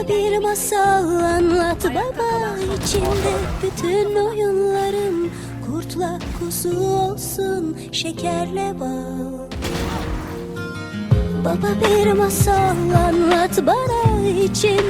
Bana bir masal anlat baba içinde bütün oyunlarım Kurtla kuzu olsun şekerle bal. Baba bir masal anlat bana içinde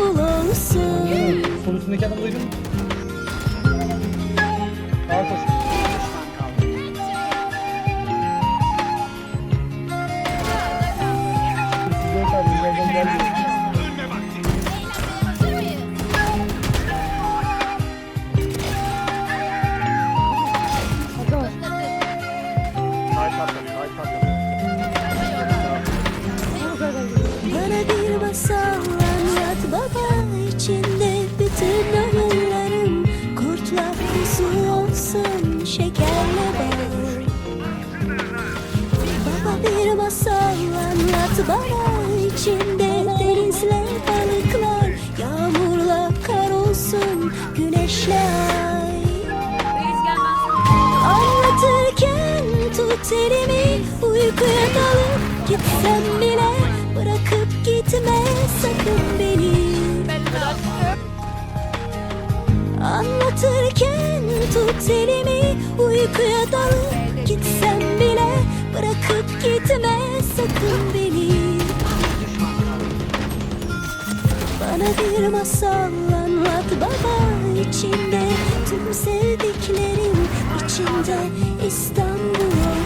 üstündeki adamı duydun mu? Sağa koş. Dört abi. Bana bir masal bana içinde denizle balıklar Yağmurla kar olsun güneşle ay Anlatırken tut elimi uykuya dalıp gitsem bile Bırakıp gitme sakın beni. Anlatırken tut elimi uykuya dalıp gitsem bile Bırakıp gitme sakın Bana bir masal anlat baba içinde. Tüm sevdiklerim içinde İstanbul